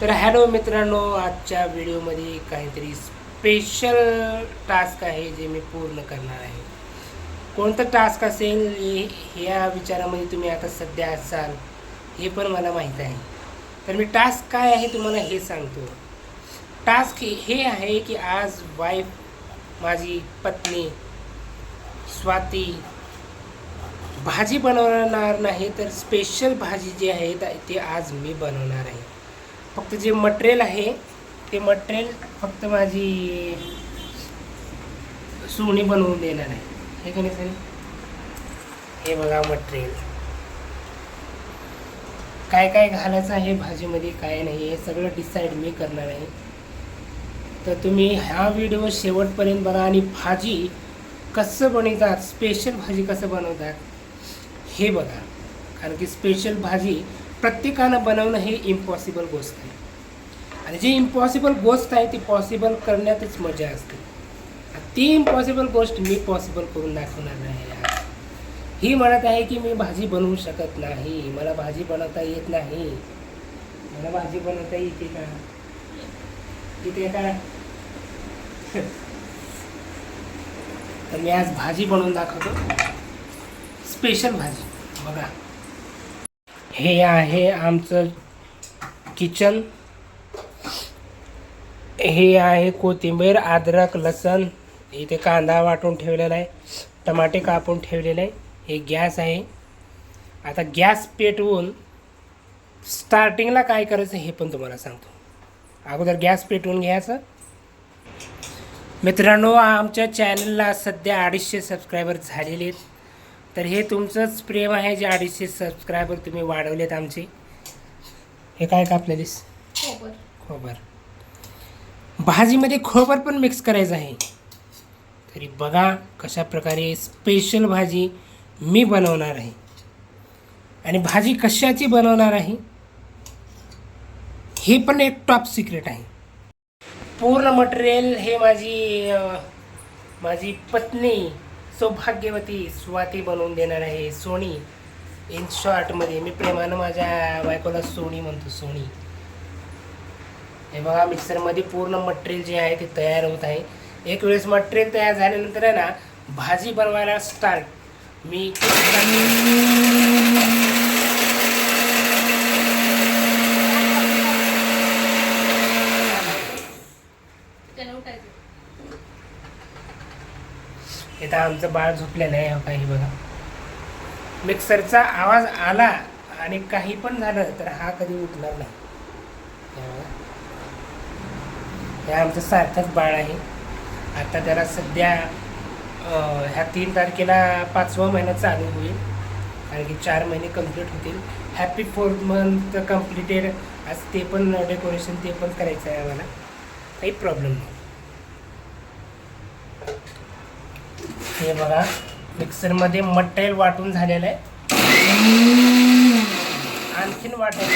तर हॅलो मित्रांनो आजच्या व्हिडिओमध्ये काहीतरी स्पेशल टास्क आहे जे मी पूर्ण करणार आहे. कोणतं टास्क असेल हे विचारामध्ये तुम्ही आता सध्या असाल हे पण मला माहीत आहे. तर मी टास्क काय आहे तुम्हाला हे सांगतो. टास्क हे आहे की आज वाईफ माझी पत्नी स्वाती भाजी बनवणार नाही तर स्पेशल भाजी जी आहे त- ते आज मी बनवणार आहे. फक्त जे मटेरियल आहे ते मटेरियल फक्त माझी सोनी बनवून देणार आहे. हे का नाही सर हे बघा मटेरियल काय काय घालायचं आहे भाजीमध्ये काय नाही हे सगळं डिसाईड मी करणार आहे. तर तुम्ही हा व्हिडिओ शेवटपर्यंत बघा आणि भाजी कसं बनवतात स्पेशल भाजी कसं बनवतात हे बघा. कारण की स्पेशल भाजी प्रत्येकानं बनवणं हे इम्पॉसिबल गोष्ट आहे. आणि जी इम्पॉसिबल गोष्ट आहे ती पॉसिबल करण्यातच मजा असते. ती इम्पॉसिबल गोष्ट मी पॉसिबल करून दाखवणार आहे आज. ही म्हणत आहे की मी भाजी बनवू शकत नाही मला भाजी बनवता येत नाही. मला भाजी बनवता येते का? येते का? तर मी आज भाजी बनवून दाखवतो. स्पेशल भाजी. बघा. हे आहे आमचं किचन. हे आहे कोथिंबीर अद्रक लसण. इथे कांदा वाटून ठेवलेला आहे. टमाटे कापून ठेवलेले आहे. हे गॅस आहे. आता गॅस पेटवून स्टार्टिंगला काय करायचं हे पण तुम्हाला सांगतो. अगोदर गॅस पेटवून घ्यायचं. मित्रांनो आमच्या चॅनलला सध्या अडीचशे सबस्क्रायबर झालेले आहेत. तर हे तुमचंच प्रेम आहे जे अडीचशे सबस्क्रायबर तुम्ही वाढवलेत आमचे. हे काय कापलेलीस खोबर. खोबर. भाजीमध्ये खोबर पण मिक्स करायचं आहे. तरी बघा कशा प्रकारे स्पेशल भाजी मी बनवणार आहे. आणि भाजी कशाची बनवणार आहे? हे पण एक टॉप सिक्रेट आहे. पूर्ण मटेरियल हे माझी माझी पत्नी सौभाग्यवती स्वाती बनवून देणार आहे सोनी. इन शॉर्टमध्ये मी प्रेमानं माझ्या बायकोला सोनी म्हणतो सोनी. हे बघा मिक्सरमध्ये पूर्ण मटेरियल जे आहे ते तयार होत आहे. एक वेळेस मटेरियल तयार झाल्यानंतर आहे ना भाजी बनवायला स्टार्ट मी इथं आमचं बाळ झोपलेलं आहे काही बघा. मिक्सरचा आवाज आला आणि काही पण झालं तर हा कधी उठणार नाही. हे आमचं सार्थक बाळ आहे. आता त्याला सध्या ह्या तीन तारखेला पाचवा महिना चालू होईल. कारण की चार महिने कंप्लीट होतील. हॅपी फोर्थ मंथ कम्प्लिटेड आज ते पण डेकोरेशन ते पण करायचं आहे आम्हाला. काही प्रॉब्लेम नाही. हे बघा. मिक्सरमध्ये मटेरियल वाटून झालेलं आहे. आणखीन वाटायचं